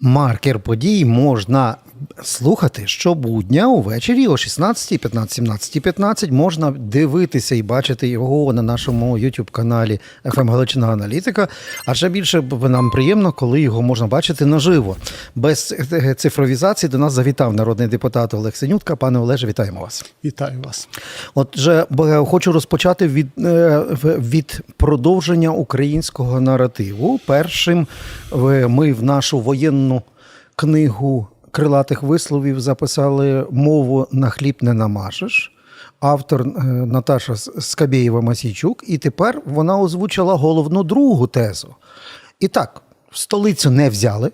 Маркер подій можна слухати щобудня увечері о 16, 15, 17, 15. Можна дивитися і бачити його на нашому youtube каналі FM Галичина Аналітика. А ще більше нам приємно, коли його можна бачити наживо. Без е, цифровізації до нас завітав народний депутат Олег Синютка. Пане Олеже, вітаємо вас. Вітаю вас. Отже, б- хочу розпочати від, е, від продовження українського наративу. Першим ми в нашу воєнну книгу крилатих висловів записали мову на хліб не намажеш. Автор е, Наташа Скабєєва Масійчук, і тепер вона озвучила головну другу тезу. І так, столицю не взяли,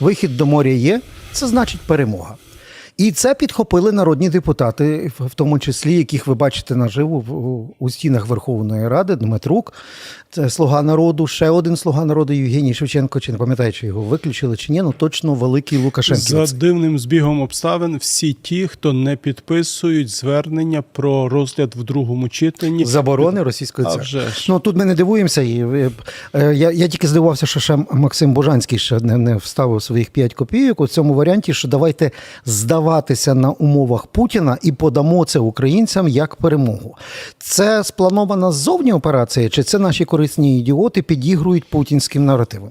вихід до моря є, це значить перемога. І це підхопили народні депутати, в тому числі, яких ви бачите наживо в- у стінах Верховної Ради, Дмитрук, це слуга народу, ще один слуга народу Євгеній Шевченко. Чи не пам'ятаю, чи його виключили, чи ні? Ну точно великий Лукашенко. За дивним збігом обставин, всі ті, хто не підписують звернення про розгляд в другому читанні, Заборони російської церкви. вже. Ну тут ми не дивуємося. І, е, е, я, я тільки здивувався, що ще Максим Божанський ще не, не вставив своїх 5 копійок у цьому варіанті, що давайте здаватися на умовах Путіна і подамо це українцям як перемогу. Це спланована ззовні операція, чи це наші корисні ідіоти підігрують путінським наративам?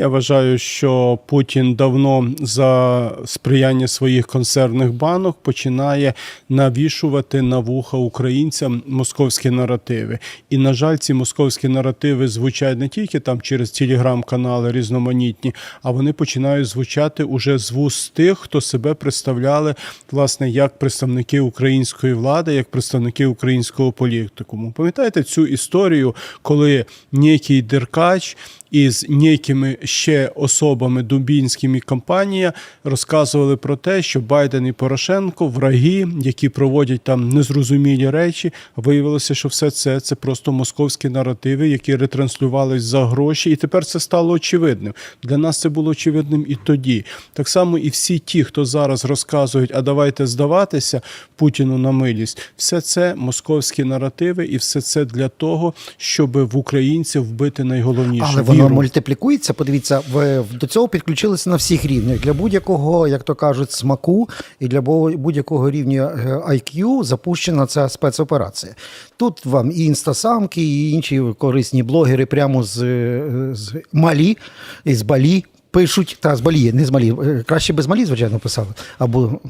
Я вважаю, що Путін давно за сприяння своїх консервних банок починає навішувати на вуха українцям московські наративи. І на жаль, ці московські наративи звучать не тільки там через телеграм-канали різноманітні, а вони починають звучати уже з вуст тих, хто себе представляли власне як представники української влади, як представники українського політикуму. Пам'ятаєте цю історію, коли некий Деркач із некими ще особами Дубінським і компанія розказували про те, що Байден і Порошенко враги, які проводять там незрозумілі речі. Виявилося, що все це це просто московські наративи, які ретранслювались за гроші, і тепер це стало очевидним. Для нас це було очевидним і тоді. Так само і всі ті, хто зараз розказують, а давайте здаватися Путіну на милість, все це московські наративи, і все це для того, щоб в українців вбити найголовніше Але воно мультиплікується. Подивіться, ви до цього підключилися на всіх рівнях. Для будь-якого, як то кажуть, смаку і для будь-якого рівня е, IQ запущена ця спецоперація. Тут вам і інстасамки, і інші корисні блогери прямо з, е, з Малі, із Балі. Пишуть, та з Балі, не з Малі. е, Краще без Малі, звичайно, писали. Або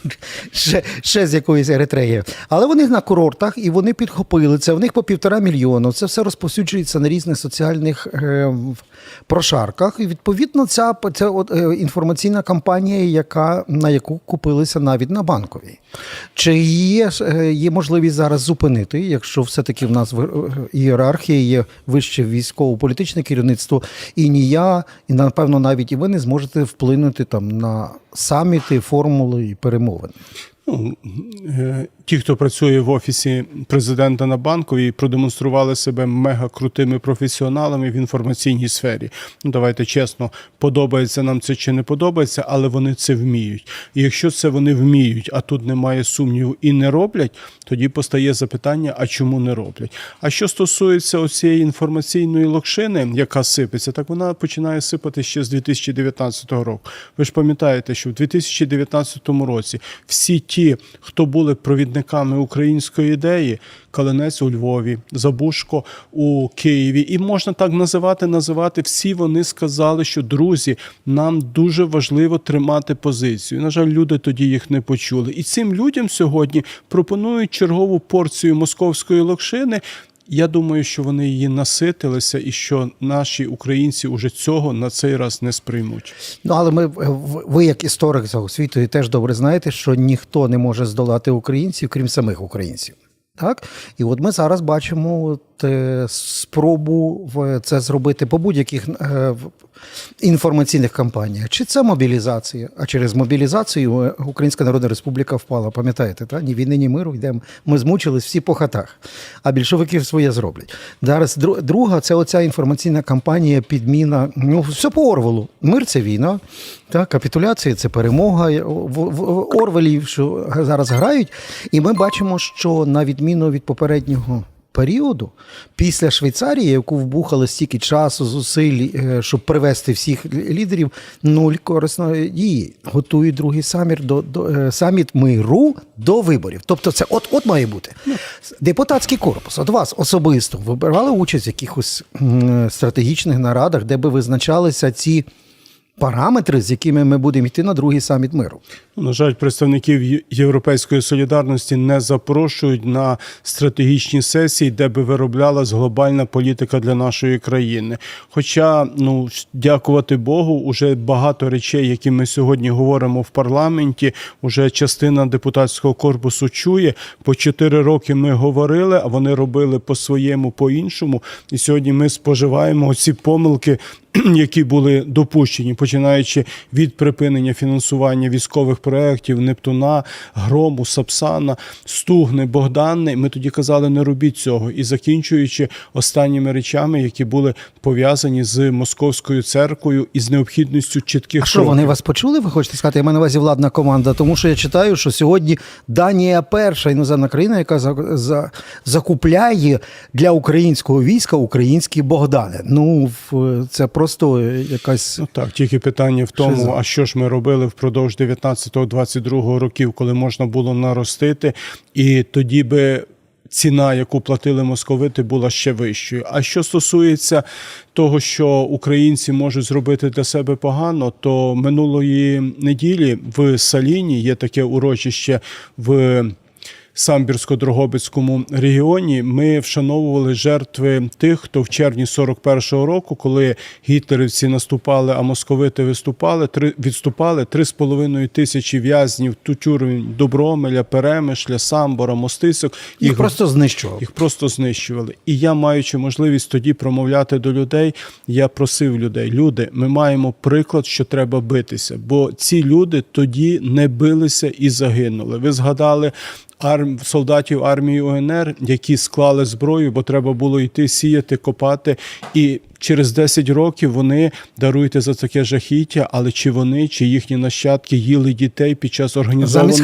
ще, ще з якоїсь Еритреї. Але вони на курортах і вони підхопили це. В них по півтора мільйону. Це все розповсюджується на різних соціальних е, прошарках. І відповідно, ця це от, е, інформаційна кампанія, яка, на яку купилися навіть на банковій. Чи є, е, є можливість зараз зупинити, якщо все-таки в нас в- е, ієрархія є вище військово-політичне керівництво, і ні я, і напевно навіть і ви не зможете вплинути там на саміти, формули і перемовини. Ну, е, ті, хто працює в офісі президента на банковій, продемонстрували себе мега крутими професіоналами в інформаційній сфері. Ну давайте чесно, подобається нам це чи не подобається, але вони це вміють. І якщо це вони вміють, а тут немає сумніву і не роблять, тоді постає запитання: а чому не роблять? А що стосується оцієї інформаційної локшини, яка сипеться, так вона починає сипати ще з 2019 року. Ви ж пам'ятаєте, що в 2019 році всі ті, хто були провідниками української ідеї, Калинець у Львові, Забушко у Києві, і можна так називати, називати. Всі вони сказали, що друзі, нам дуже важливо тримати позицію. На жаль, люди тоді їх не почули. І цим людям сьогодні пропонують чергову порцію московської локшини. Я думаю, що вони її наситилися, і що наші українці уже цього на цей раз не сприймуть. Ну, але ми ви, як історик цього світу, теж добре знаєте, що ніхто не може здолати українців, крім самих українців. Так? І от ми зараз бачимо спробу це зробити по будь-яких е, інформаційних кампаніях. Чи це мобілізація? А через мобілізацію е, Українська Народна Республіка впала. Пам'ятаєте, та? ні війни, ні миру йдемо. Ми змучились всі по хатах, а більшовики своє зроблять. Зараз друга це оця інформаційна кампанія, підміна. Ну, все по Орвелу. Мир це війна, та, капітуляція це перемога. В Орвелі, що зараз грають. І ми бачимо, що на відміну від попереднього періоду, після Швейцарії, яку вбухали стільки часу, зусиль, е, щоб привести всіх лідерів, нуль корисної дії. Готують другий саміт до, до е, саміт миру до виборів. Тобто, це от от має бути депутатський корпус. От вас особисто ви брали участь в якихось стратегічних нарадах, де би визначалися ці параметри, з якими ми будемо йти на другий саміт миру. На жаль, представників Європейської солідарності не запрошують на стратегічні сесії, де би вироблялась глобальна політика для нашої країни. Хоча, ну дякувати Богу, уже багато речей, які ми сьогодні говоримо в парламенті, уже частина депутатського корпусу чує. По чотири роки ми говорили, а вони робили по-своєму, по-іншому. І сьогодні ми споживаємо ці помилки. Які були допущені, починаючи від припинення фінансування військових проєктів Нептуна, Грому, Сапсана, Стугни, Богданни. Ми тоді казали, не робіть цього. І закінчуючи останніми речами, які були пов'язані з московською церквою і з необхідністю чітких А що вони вас почули? Ви хочете сказати? Я маю на увазі владна команда, тому що я читаю, що сьогодні Данія перша іноземна країна, яка за, за, закупляє для українського війська українські Богдани. Ну це просто якась Ну так, тільки питання в тому, Шиза. а що ж ми робили впродовж 19-22 років, коли можна було наростити, і тоді би. Ціна, яку платили московити, була ще вищою. А що стосується того, що українці можуть зробити для себе погано, то минулої неділі в Саліні є таке урочище в Самбірсько-Дрогобицькому регіоні ми вшановували жертви тих, хто в червні 41-го року, коли гітлерівці наступали, а московити виступали, три відступали три з половиною тисячі в'язнів тютюрень Добромеля, Перемишля, Самбора, Мостисок. їх просто знищував. Їх просто знищували. І я, маючи можливість тоді промовляти до людей, я просив людей: люди, ми маємо приклад, що треба битися, бо ці люди тоді не билися і загинули. Ви згадали. Арм солдатів армії УНР, які склали зброю, бо треба було йти сіяти, копати, і через 10 років вони даруйте за таке жахіття, але чи вони, чи їхні нащадки їли дітей під час організованого.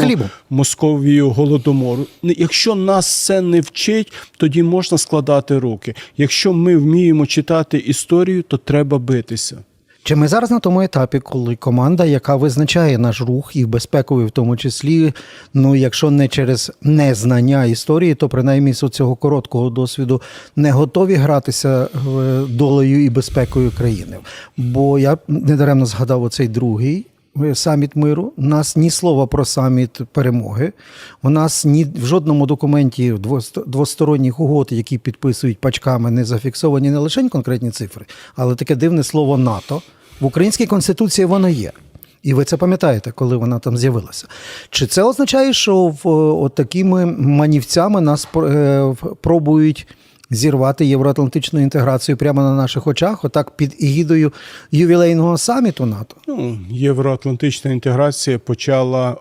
Московією голодомору. Якщо нас це не вчить, тоді можна складати руки. Якщо ми вміємо читати історію, то треба битися. Чи ми зараз на тому етапі, коли команда, яка визначає наш рух і безпековий в тому числі, ну якщо не через незнання історії, то принаймні з цього короткого досвіду не готові гратися е, долею і безпекою країни? Бо я недаремно згадав оцей другий. е, Саміт миру. У нас ні слова про саміт перемоги. У нас ні в жодному документі двост- двосторонніх угод, які підписують пачками, не зафіксовані не лише конкретні цифри, але таке дивне слово НАТО. В українській конституції воно є. І ви це пам'ятаєте, коли вона там з'явилася. Чи це означає, що в, от такими манівцями нас е, пробують зірвати євроатлантичну інтеграцію прямо на наших очах, отак під егідою ювілейного саміту НАТО? Ну, євроатлантична інтеграція почала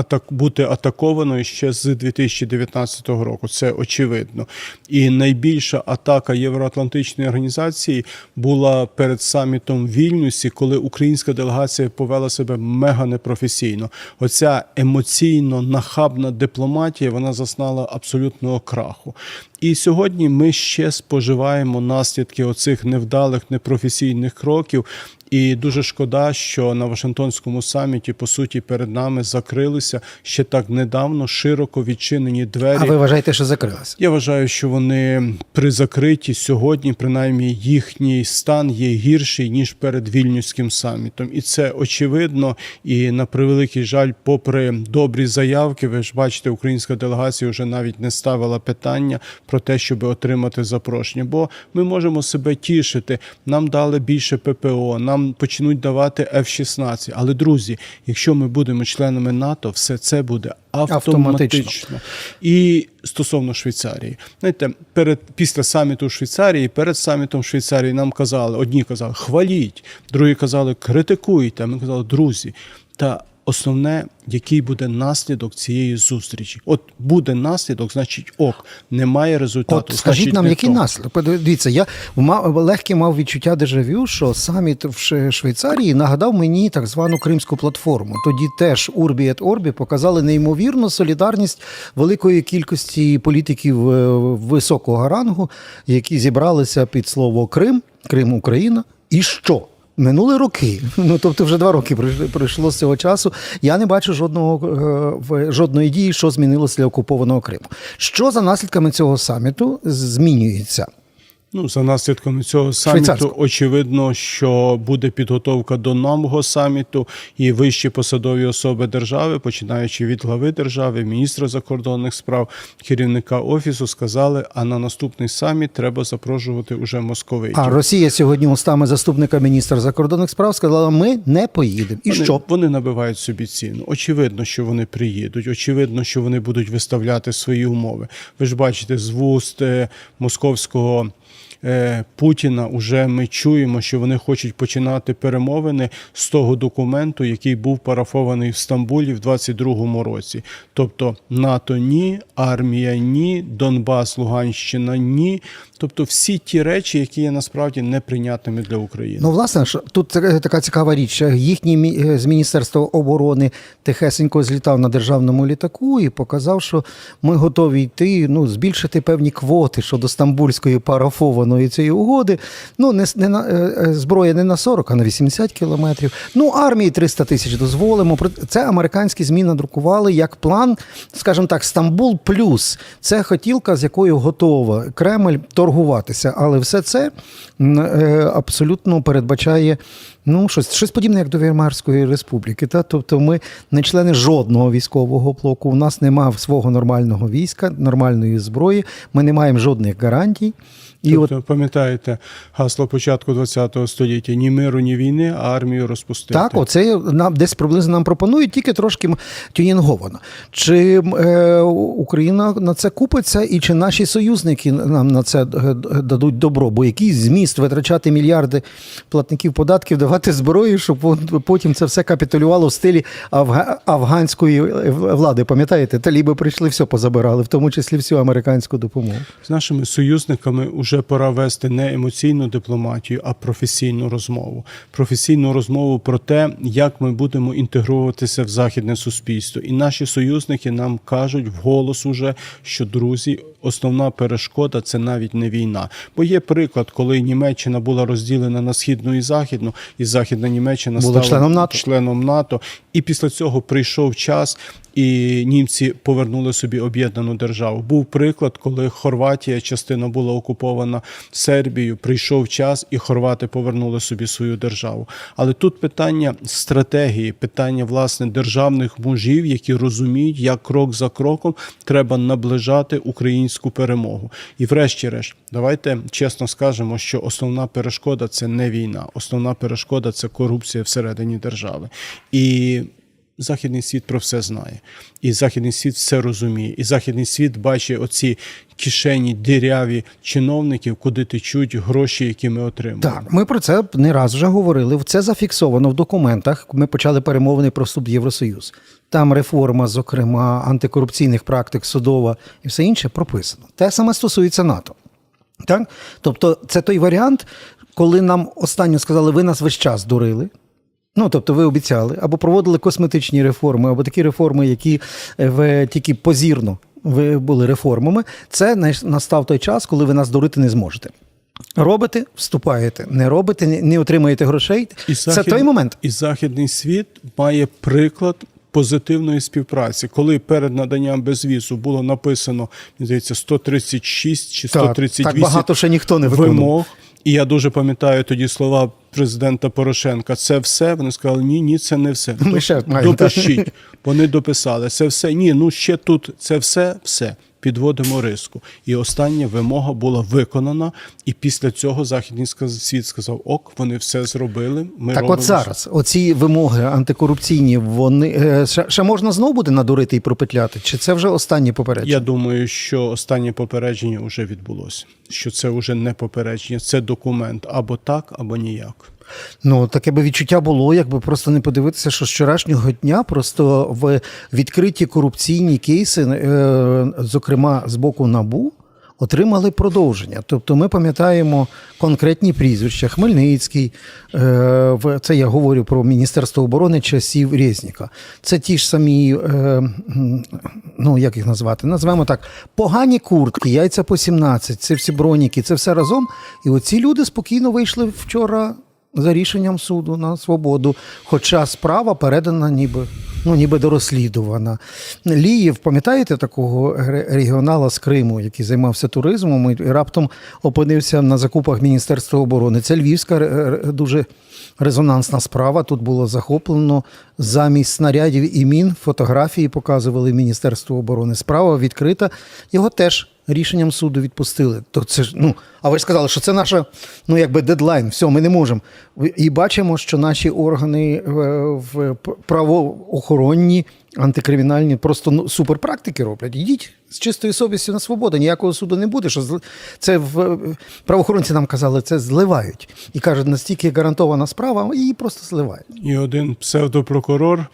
атак бути атакованою ще з 2019 року. Це очевидно. І найбільша атака євроатлантичної організації була перед самітом в Вільнюсі, коли українська делегація повела себе мега непрофесійно. Оця емоційно нахабна дипломатія вона зазнала абсолютного краху. І сьогодні ми ще споживаємо наслідки оцих невдалих непрофесійних кроків. І дуже шкода, що на Вашингтонському саміті по суті перед нами закрилися ще так недавно широко відчинені двері. А ви вважаєте, що закрилася? Я вважаю, що вони при закритті сьогодні, принаймні, їхній стан є гірший ніж перед вільнюським самітом, і це очевидно. І на превеликий жаль, попри добрі заявки, ви ж бачите, українська делегація вже навіть не ставила питання про те, щоб отримати запрошення. Бо ми можемо себе тішити. Нам дали більше ППО, нам почнуть давати F-16. Але друзі, якщо ми будемо членами НАТО, все це буде автоматично. Автоматично. І стосовно Швейцарії, знаєте, перед після саміту в Швейцарії, перед самітом в Швейцарії нам казали, одні казали, хваліть, другі казали, критикуйте. Ми казали, друзі, та Основне, який буде наслідок цієї зустрічі. От буде наслідок, значить ок, немає результату. От скажіть значить, нам, який то. наслідок? Дивіться, я мав легке мав відчуття дежавю, що саміт в Швейцарії нагадав мені так звану Кримську платформу. Тоді теж Урбі ет Орбі показали неймовірну солідарність великої кількості політиків е, високого рангу, які зібралися під слово Крим, Крим Україна. І що? Минули роки, ну тобто вже два роки пройшло з цього часу. Я не бачу жодного е, жодної дії, що змінилося для окупованого Криму. Що за наслідками цього саміту змінюється? Ну, за наслідками цього саміту, очевидно, що буде підготовка до нового саміту, і вищі посадові особи держави, починаючи від глави держави, міністра закордонних справ, керівника офісу, сказали: а на наступний саміт треба запрошувати уже московитів. А Росія сьогодні устами заступника міністра закордонних справ сказала: ми не поїдемо. І Вони, що? вони набивають собі ціну. Очевидно, що вони приїдуть. Очевидно, що вони будуть виставляти свої умови. Ви ж бачите, з вуст е, московського. Е, Путіна уже ми чуємо, що вони хочуть починати перемовини з того документу, який був парафований в Стамбулі в 22-му році. Тобто НАТО ні, армія ні, Донбас, Луганщина ні. Тобто всі ті речі, які є насправді неприйнятними для України. Ну, власне, ж, тут така цікава річ. Їхній е, з Міністерства оборони тихесенько злітав на державному літаку і показав, що ми готові йти, ну, збільшити певні квоти щодо стамбульської парафованої цієї угоди. Ну, не, не на, е, е, зброя не на 40, а на 80 кілометрів. Ну, армії 300 тисяч дозволимо. Це американські ЗМІ надрукували як план, скажімо так, Стамбул плюс. Це хотілка, з якою готова Кремль торгуватися. Але все це е, абсолютно передбачає ну, щось, щось подібне, як до Веймарської республіки. Та? Тобто ми не члени жодного військового блоку. У нас немає свого нормального війська, нормальної зброї. Ми не маємо жодних гарантій. І от тобто, пам'ятаєте гасло початку ХХ століття: ні миру, ні війни, а армію розпустити. Так, оце нам десь приблизно нам пропонують, тільки трошки тюнінговано. Чи е, Україна на це купиться, і чи наші союзники нам на це е, дадуть добро? Бо який зміст витрачати мільярди платників податків, давати зброю, щоб потім це все капітулювало в стилі афга- афганської е, влади. Пам'ятаєте, таліби прийшли, все позабирали, в тому числі всю американську допомогу. З нашими союзниками вже пора вести не емоційну дипломатію, а професійну розмову. Професійну розмову про те, як ми будемо інтегруватися в західне суспільство. І наші союзники нам кажуть вголос уже, що друзі, основна перешкода це навіть не війна. Бо є приклад, коли Німеччина була розділена на східну і західну, і західна Німеччина Була стала членом НАТО. членом НАТО. І після цього прийшов час, і німці повернули собі об'єднану державу. Був приклад, коли Хорватія частина була окупована Сербією. Прийшов час, і хорвати повернули собі свою державу. Але тут питання стратегії, питання власне державних мужів, які розуміють, як крок за кроком треба наближати українську перемогу. І, врешті-решт, давайте чесно скажемо, що основна перешкода це не війна, основна перешкода це корупція всередині держави. І Західний світ про все знає, і західний світ все розуміє, і західний світ бачить оці кишені диряві чиновників, куди течуть гроші, які ми отримуємо. Так, ми про це не раз вже говорили. Це зафіксовано в документах. Ми почали перемовини про вступ Євросоюз. Там реформа, зокрема, антикорупційних практик, судова і все інше прописано. Те саме стосується НАТО. Так? Тобто, це той варіант, коли нам останньо сказали, ви нас весь час дурили. Ну, тобто, ви обіцяли, або проводили косметичні реформи, або такі реформи, які е, ви тільки позірно ви були реформами. Це настав той час, коли ви нас дурити не зможете. Робите, вступаєте, не робите, не- отримаєте грошей. І Це захід- той момент. І західний світ має приклад. Позитивної співпраці, коли перед наданням безвізу було написано, мені здається, 136 чи Так, 138 так багато ще ніхто не вимог. І я дуже пам'ятаю тоді слова президента Порошенка. Це все. Вони сказали, ні, ні, це не все. Ми ще маємо, Допишіть. Вони дописали. Це все. Ні, ну ще тут це все, все. Підводимо риску. І остання вимога була виконана. І після цього західний світ сказав: ок, вони все зробили. Ми Так, робимо от зараз, оці вимоги антикорупційні, вони е, ще, ще можна знову буде надурити і пропетляти? Чи це вже останні попередження? Я думаю, що останнє попередження вже відбулося. Що це вже не попередження, це документ або так, або ніяк. Ну, таке би відчуття було, якби просто не подивитися, що з вчорашнього дня просто в відкриті корупційні кейси, е, зокрема з боку НАБУ, отримали продовження. Тобто ми пам'ятаємо конкретні прізвища. Хмельницький, е, це я говорю про Міністерство оборони часів Резніка. Це ті ж самі, е, ну як їх назвати? Назвемо так: погані куртки, яйця по 17, це всі броніки, це все разом. І оці люди спокійно вийшли вчора за рішенням суду на свободу. Хоча справа передана ніби. Ну, ніби дорослідувана. Ліїв, пам'ятаєте такого ре- регіонала з Криму, який займався туризмом і раптом опинився на закупах Міністерства оборони. Це львівська дуже резонансна справа. Тут було захоплено замість снарядів і мін. Фотографії показували Міністерство оборони. Справа відкрита. Його теж рішенням суду відпустили. То це ж ну, а ви ж сказали, що це наша ну якби дедлайн. Все, ми не можемо. І бачимо, що наші органи е, в правоохоронні, антикримінальні просто ну, суперпрактики роблять. Йдіть з чистою совістю на свободу. Ніякого суду не буде. Що зли- це в правоохоронці нам казали, це зливають. І кажуть, настільки гарантована справа, її просто зливають. І один псевдопрокурор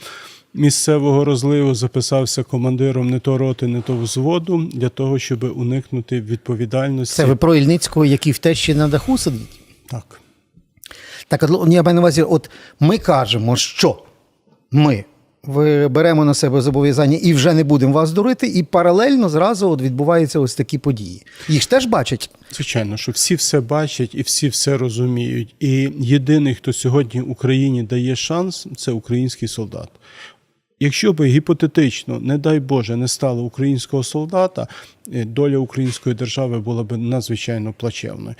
місцевого розливу записався командиром не то роти, не то взводу для того, щоб уникнути відповідальності. Це ви про Ільницького, який в тещі на даху сидить? Так. Так, от, я маю на увазі, от ми кажемо, що ми беремо на себе зобов'язання і вже не будемо вас дурити, і паралельно зразу от відбуваються ось такі події. Їх ж теж бачать. Звичайно, що всі все бачать і всі все розуміють. І єдиний, хто сьогодні Україні дає шанс, це український солдат. Якщо би гіпотетично, не дай Боже, не стало українського солдата, е, доля української держави була б надзвичайно плачевною.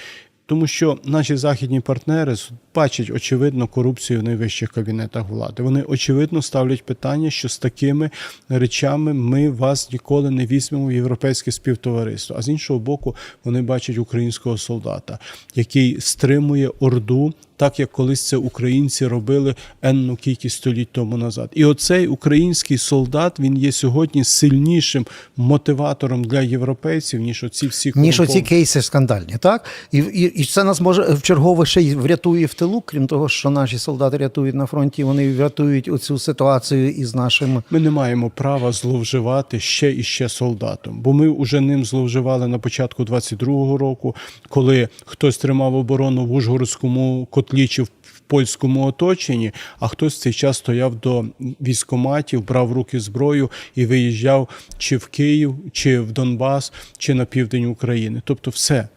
Тому що наші західні партнери бачать очевидно корупцію в найвищих кабінетах влади. Вони очевидно ставлять питання, що з такими речами ми вас ніколи не візьмемо в європейське співтовариство. А з іншого боку, вони бачать українського солдата, який стримує орду, так як колись це українці робили енну кількість століть тому назад. І оцей український солдат він є сьогодні сильнішим мотиватором для європейців, ніж оці всі Ніж оці кейси скандальні, так? І, і, і це нас може в чергове ще й врятує в тилу, крім того, що наші солдати рятують на фронті, вони врятують оцю ситуацію із нашим. Ми не маємо права зловживати ще і ще солдатом, бо ми вже ним зловживали на початку 22-го року, коли хтось тримав оборону в Ужгородському котлі чи в польському оточенні, а хтось в цей час стояв до військоматів, брав в руки зброю і виїжджав чи в Київ, чи в Донбас, чи на південь України. Тобто, все.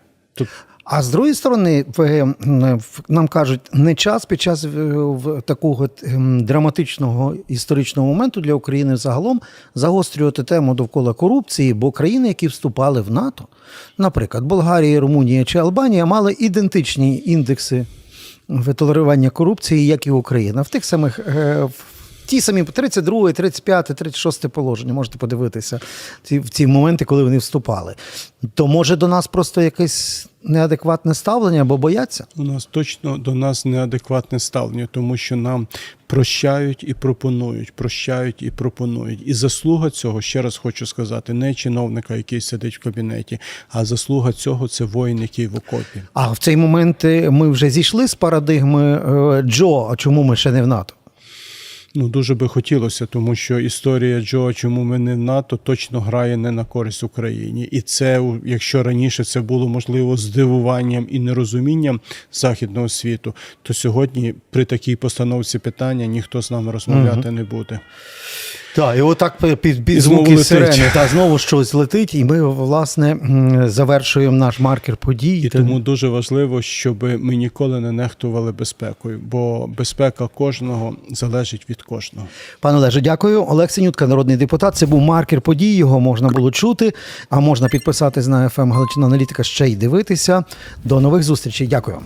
А з другої сторони, в, нам кажуть, не час під час е, такого ем, драматичного історичного моменту для України загалом загострювати тему довкола корупції, бо країни, які вступали в НАТО, наприклад, Болгарія, Румунія чи Албанія, мали ідентичні індекси в толерування корупції, як і Україна. В тих самих е, в ті самі 32, 35, 36 положення, можете подивитися ці, в ці моменти, коли вони вступали. То може до нас просто якесь неадекватне ставлення або бояться? У нас точно до нас неадекватне ставлення, тому що нам прощають і пропонують, прощають і пропонують. І заслуга цього, ще раз хочу сказати, не чиновника, який сидить в кабінеті, а заслуга цього це воїн, який в окопі. А в цей момент е, ми вже зійшли з парадигми е, Джо, а чому ми ще не в НАТО? Ну дуже би хотілося, тому що історія Джо, чому ми не в НАТО, точно грає не на користь Україні. І це, якщо раніше це було можливо здивуванням і нерозумінням західного світу, то сьогодні при такій постановці питання ніхто з нами розмовляти не буде. Так, і отак під, під звуки сирени, та знову щось летить, і ми, власне, завершуємо наш маркер подій. І тому дуже важливо, щоб ми ніколи не нехтували безпекою, бо безпека кожного залежить від кожного. Пане Олеже, дякую. Олег Синютка, народний депутат. Це був маркер подій. Його можна було чути. А можна підписатись на FM Галичина Аналітика ще й дивитися. До нових зустрічей. Дякую.